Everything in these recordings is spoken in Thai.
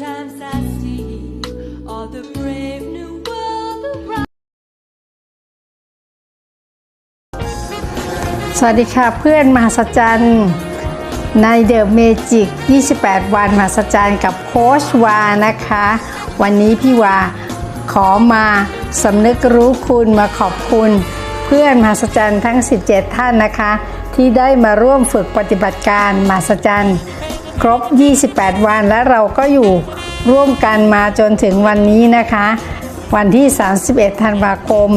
Sometimes I see all the brave new world around. สวัสดีค่ะเพื่อนมหัศจันในเดอะเมจิก 28 วันมหัศจันกับโค้ชวานะคะ วันนี้พี่วาขอมาสำนึกรู้คุณมาขอบคุณ เพื่อนมหัศจันทั้ง 17 ท่านนะคะ ที่ได้มาร่วมฝึกปฏิบัติการมหัศจัน ครบ 28 วันและเราก็อยู่ร่วมกันมาจนถึงวันนี้นะคะ วันที่ 31 ธันวาคม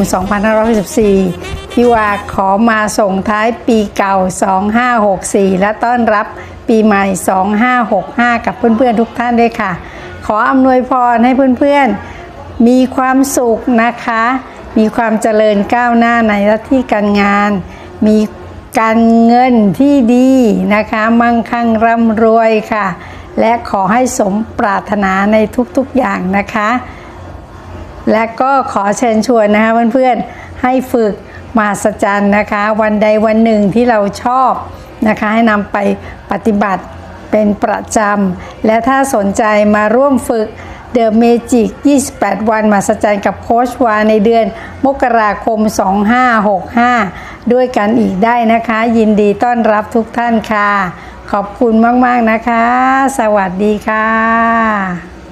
2564พี่วาขอมาส่งท้ายปีเก่า 2564 และต้อนรับปีใหม่ 2565 กับเพื่อนๆทุกท่านด้วยค่ะ ขออำนวยพรให้เพื่อนๆ มีความสุขนะคะ มีความเจริญก้าวหน้าในหน้าที่การงาน มี การเงินที่ดีนะคะ มั่งคั่งร่ำรวยค่ะ และขอให้สมปรารถนาในทุกๆอย่างนะคะ และก็ขอเชิญชวนนะคะเพื่อนๆให้ฝึกมหัศจรรย์นะคะ วันใดวันหนึ่งที่เราชอบนะคะ ให้นำไปปฏิบัติเป็นประจำ และถ้าสนใจมาร่วมฝึก The Magic 28 วันมหัศจรรย์กับโค้ชวาในเดือน มกราคม 2565 ด้วยกันอีกได้นะคะ ยินดีต้อนรับทุกท่านค่ะ ขอบคุณมาก ๆ นะคะ สวัสดีค่ะ